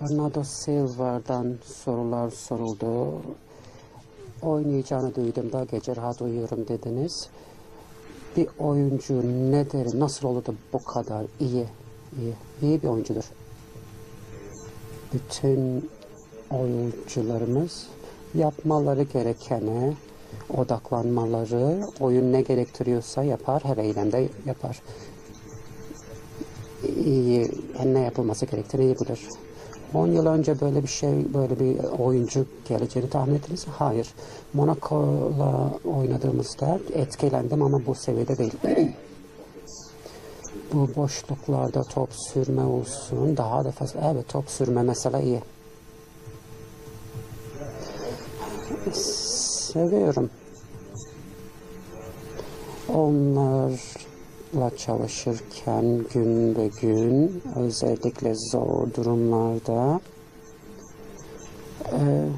Bernardo Silva'dan sorular soruldu. Oynayacağını duyduğumda gece rahat uyuyorum dediniz. Bir oyuncu nedir, nasıl olur da bu kadar iyi, iyi, iyi bir oyuncudur. Bütün oyuncularımız yapmaları gerekene odaklanmaları, oyun ne gerektiriyorsa yapar, her eylemde yapar. İyi, ne yapılması gerektiğini iyi bilir. 10 yıl önce böyle bir şey, böyle bir oyuncu geleceğini tahmin ettiniz mi? Hayır. Monaco'la oynadığımızda etkilendim ama bu seviyede değil. bu boşluklarda top sürme olsun, daha da fazla. Evet, top sürme mesela iyi. Seviyorum. Onlarla çalışırken gün ve gün özellikle zor durumlarda e,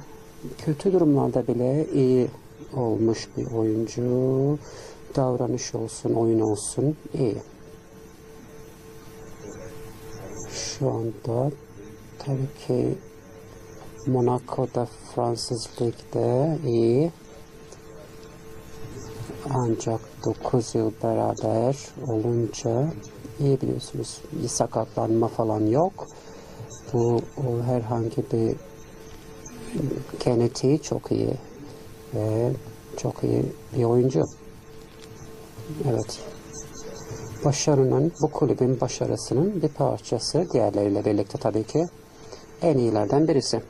kötü durumlarda bile iyi olmuş bir oyuncu. Davranış olsun, oyun olsun iyi. Şu anda tabii ki Monaco'da Fransız Lig'de iyi. Ancak 9 yıl beraber olunca iyi biliyorsunuz bir sakatlanma falan yok. Bu o herhangi bir genetiği çok iyi ve çok iyi bir oyuncu. Evet. Başarının, bu kulübün başarısının bir parçası diğerleriyle birlikte tabii ki en iyilerden birisi.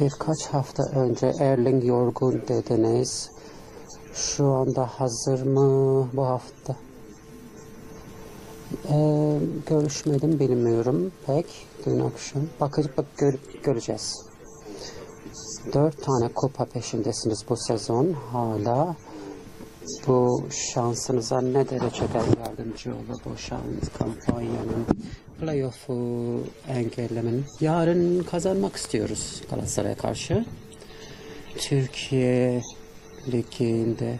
Birkaç hafta önce Erling yorgun dediniz. Şu anda hazır mı bu hafta? Ee, görüşmedim bilmiyorum pek dün akşam. Bakıp bak gör, göreceğiz. Dört tane kupa peşindesiniz bu sezon hala. Bu şansınıza ne derecede yardımcı olur bu şans kampanyanın playoff'u engellemenin. Yarın kazanmak istiyoruz Galatasaray'a karşı. Türkiye Ligi'nde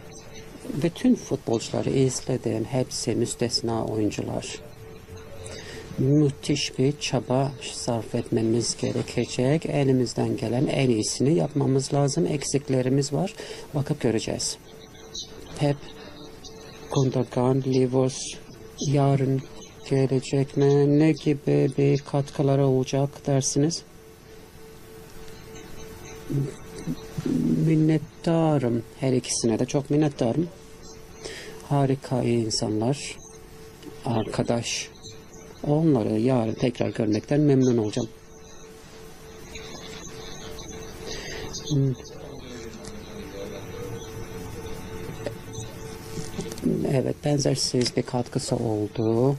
bütün futbolcuları izledim. Hepsi müstesna oyuncular. Müthiş bir çaba sarf etmemiz gerekecek. Elimizden gelen en iyisini yapmamız lazım. Eksiklerimiz var. Bakıp göreceğiz. Pep, Gundogan, Livos yarın gelecek mi? Ne gibi bir katkıları olacak dersiniz? Minnettarım. Her ikisine de çok minnettarım. Harika iyi insanlar. Arkadaş. Onları yarın tekrar görmekten memnun olacağım. Evet, benzersiz bir katkısı oldu.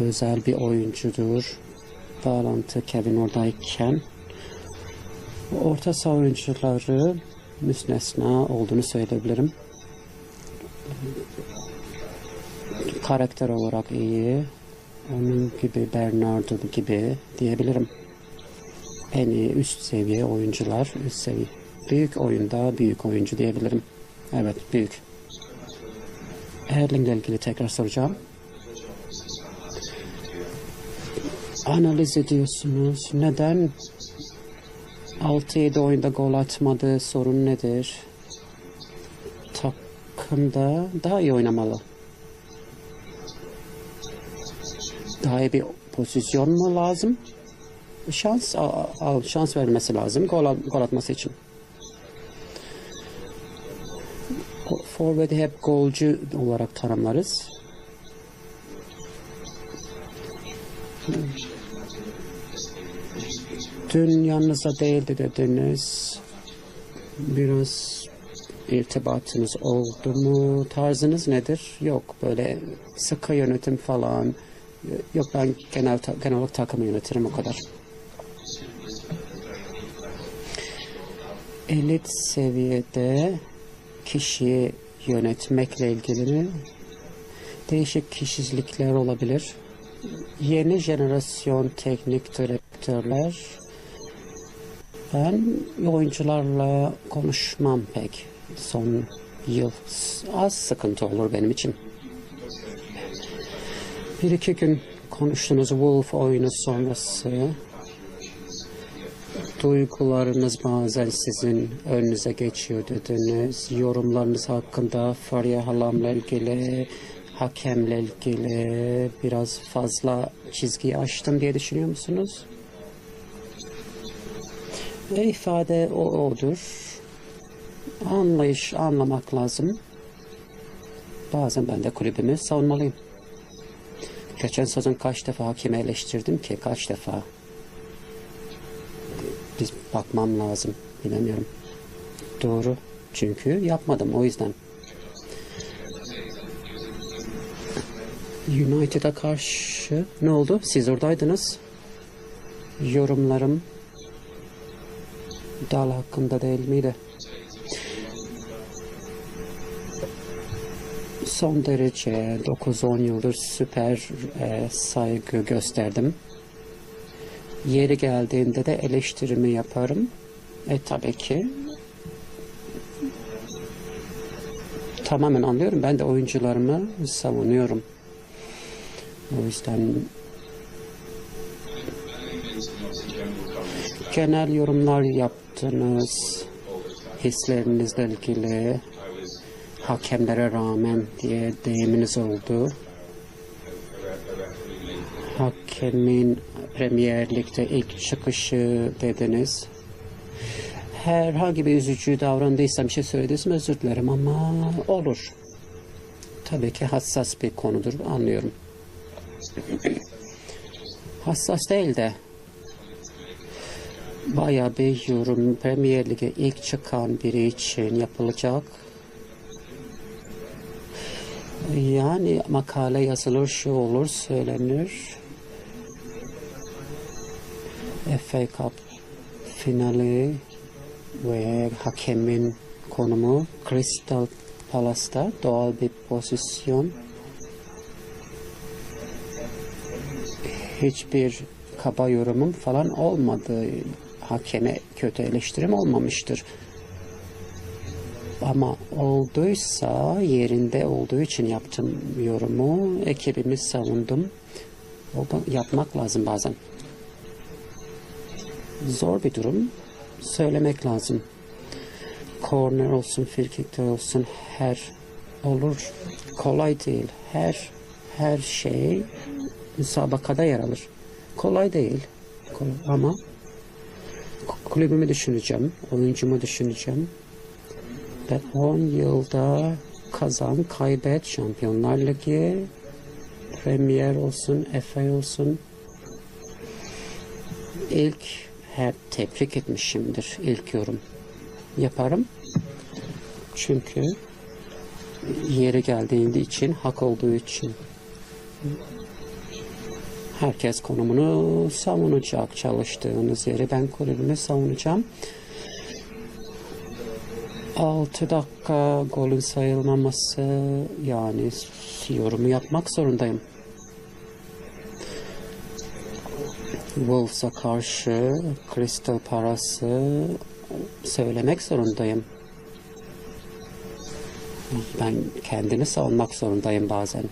Özel bir oyuncudur. Bağlantı Kevin oradayken. Orta saha oyuncuları müstesna olduğunu söyleyebilirim. Karakter olarak iyi. Onun gibi Bernardo gibi diyebilirim. En iyi üst seviye oyuncular, üst seviye. Büyük oyunda büyük oyuncu diyebilirim. Evet, büyük. Erling'le ilgili tekrar soracağım. Analiz ediyorsunuz. Neden 6-7 oyunda gol atmadı? Sorun nedir? Takımda daha iyi oynamalı. Daha iyi bir pozisyon mu lazım? Şans al, şans vermesi lazım gol, gol atması için. Forvet'i hep golcü olarak tanımlarız. Dün yanınızda değildi dediniz. Biraz irtibatınız oldu mu? Tarzınız nedir? Yok böyle sıkı yönetim falan. Yok ben genel, genel olarak takımı yönetirim o kadar. Elit seviyede kişiyi yönetmekle ilgili değişik kişilikler olabilir. Yeni jenerasyon teknik direktörler ben oyuncularla konuşmam pek son yıl az sıkıntı olur benim için. Bir iki gün konuştunuz Wolf oyunu sonrası. Duygularınız bazen sizin önünüze geçiyor dediniz. Yorumlarınız hakkında Fariye Halam'la ilgili, hakemle ilgili biraz fazla çizgiyi aştım diye düşünüyor musunuz? E, ifade o odur. Anlayış, anlamak lazım. Bazen ben de kulübümü savunmalıyım. Geçen sezon kaç defa hakemi eleştirdim ki kaç defa. Biz bakmam lazım. Bilemiyorum. Doğru. Çünkü yapmadım o yüzden. United'a karşı ne oldu? Siz oradaydınız. Yorumlarım Dal hakkında değil miydi? Son derece 9-10 yıldır süper e, saygı gösterdim. Yeri geldiğinde de eleştirimi yaparım. E tabii ki tamamen anlıyorum. Ben de oyuncularımı savunuyorum. O yüzden genel yorumlar yaptınız. Hislerinizle ilgili hakemlere rağmen diye deyiminiz oldu. Hakemin Premier Lig'de ilk çıkışı dediniz. Herhangi bir üzücü davrandıysam bir şey söylediysem özür dilerim ama olur. Tabii ki hassas bir konudur anlıyorum. hassas değil de bayağı bir yorum Premier Lig'e ilk çıkan biri için yapılacak. Yani makale yazılır, şu olur, söylenir. FA Cup finali ve hakemin konumu Crystal Palace'da doğal bir pozisyon. Hiçbir kaba yorumum falan olmadı. Hakeme kötü eleştirim olmamıştır. Ama olduysa yerinde olduğu için yaptım yorumu. Ekibimi savundum. O yapmak lazım bazen. Zor bir durum. Söylemek lazım. Corner olsun, frikikte olsun her olur. Kolay değil. Her her şey müsabakada yer alır. Kolay değil. Kolay. Ama kulübümü düşüneceğim. Oyuncumu düşüneceğim. Ben 10 yılda kazan, kaybet, Şampiyonlar Ligi, Premier olsun, FA olsun. İlk hep tebrik etmişimdir ilk yorum. Yaparım. Çünkü yeri geldiğinde için, hak olduğu için. Herkes konumunu savunacak çalıştığınız yeri. Ben kulübümü savunacağım. 6 dakika golün sayılmaması yani yorumu yapmak zorundayım. Wolves'a karşı Crystal Palace'ı söylemek zorundayım. Ben kendini savunmak zorundayım bazen.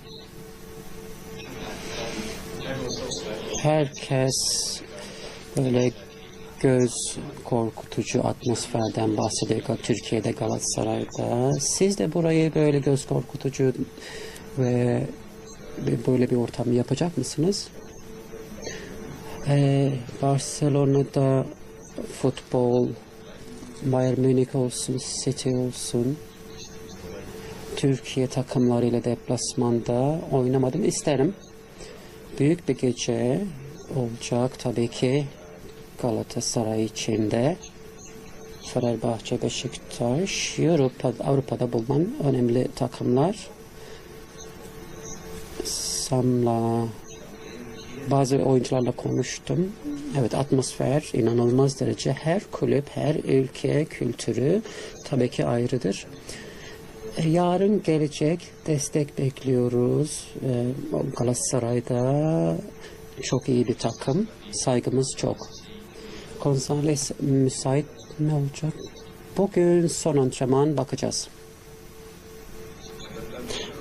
Herkes böyle göz korkutucu atmosferden bahsediyor Türkiye'de Galatasaray'da. Siz de burayı böyle göz korkutucu ve böyle bir ortam yapacak mısınız? Ee, Barcelona'da futbol, Bayern Münih olsun, City olsun, Türkiye takımlarıyla deplasmanda oynamadım. isterim. Büyük bir gece olacak tabii ki Galatasaray içinde. Fenerbahçe, Beşiktaş, Avrupa, Avrupa'da bulunan önemli takımlar. Sam'la bazı oyuncularla konuştum. Evet atmosfer inanılmaz derece her kulüp, her ülke kültürü tabii ki ayrıdır. E, yarın gelecek destek bekliyoruz. E, Galatasaray'da çok iyi bir takım. Saygımız çok. Gonzales müsait mi olacak? Bugün son antrenman bakacağız.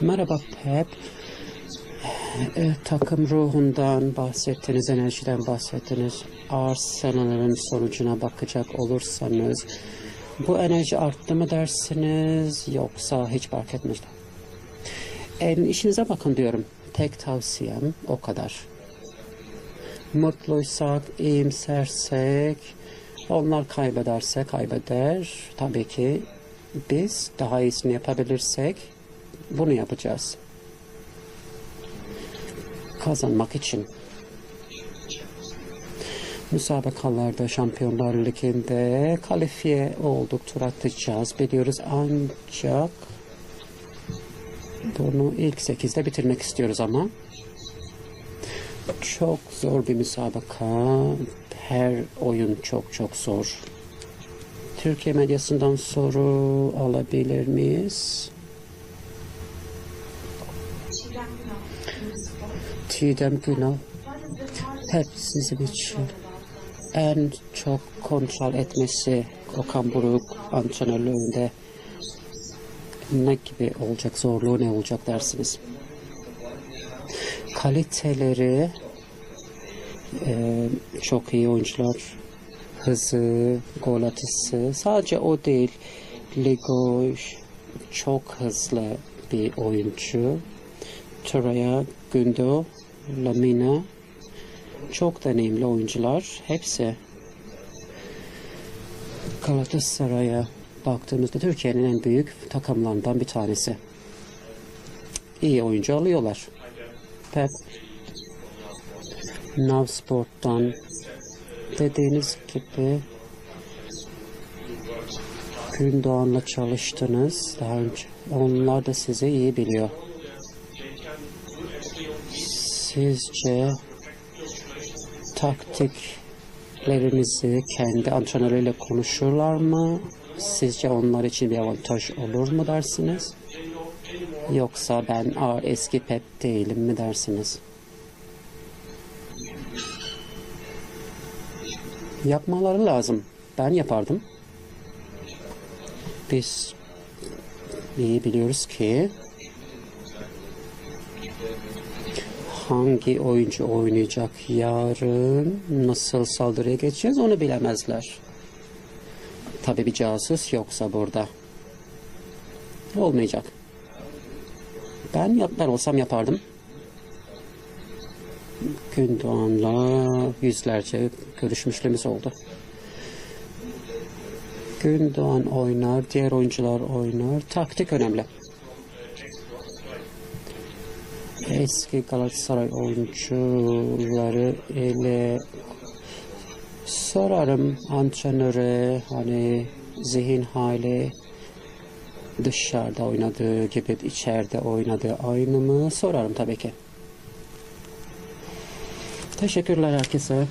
Merhaba Pep. E, takım ruhundan bahsettiniz, enerjiden bahsettiniz. Arsenal'ın sonucuna bakacak olursanız bu enerji arttı mı dersiniz yoksa hiç fark etmez. En işinize bakın diyorum. Tek tavsiyem o kadar. Mutluysak, iyimsersek, onlar kaybederse kaybeder. Tabii ki biz daha iyisini yapabilirsek bunu yapacağız. Kazanmak için. Müsabakalarda Şampiyonlar Ligi'nde kalifiye olduk, tur atacağız biliyoruz ancak bunu ilk 8'de bitirmek istiyoruz ama çok zor bir müsabaka. Her oyun çok çok zor. Türkiye medyasından soru alabilir miyiz? Çiğdem Günal. Hep sizin için en çok kontrol etmesi Okan Buruk antrenörlüğünde ne gibi olacak, zorluğu ne olacak dersiniz? Kaliteleri e, çok iyi oyuncular, hızı, gol atışı sadece o değil. Ligoş çok hızlı bir oyuncu. Turaya, Gündo, Lamina çok deneyimli oyuncular. Hepsi Galatasaray'a baktığımızda Türkiye'nin en büyük takımlarından bir tanesi. İyi oyuncu alıyorlar. Pep Nav Sport'tan dediğiniz gibi Gündoğan'la çalıştınız daha önce. Onlar da sizi iyi biliyor. Sizce taktiklerinizi kendi antrenörüyle konuşurlar mı? Sizce onlar için bir avantaj olur mu dersiniz? Yoksa ben ağır eski pep değilim mi dersiniz? Yapmaları lazım. Ben yapardım. Biz iyi biliyoruz ki hangi oyuncu oynayacak yarın, nasıl saldırıya geçeceğiz onu bilemezler. Tabii bir casus yoksa burada. Olmayacak. Ben yap ben olsam yapardım. Gündoğan'la yüzlerce görüşmüşlüğümüz oldu. Gündoğan oynar, diğer oyuncular oynar. Taktik önemli. Eski Galatasaray oyuncuları ile sorarım antrenöre hani zihin hali dışarıda oynadığı gibi içeride oynadığı aynı mı sorarım tabii ki. Teşekkürler herkese.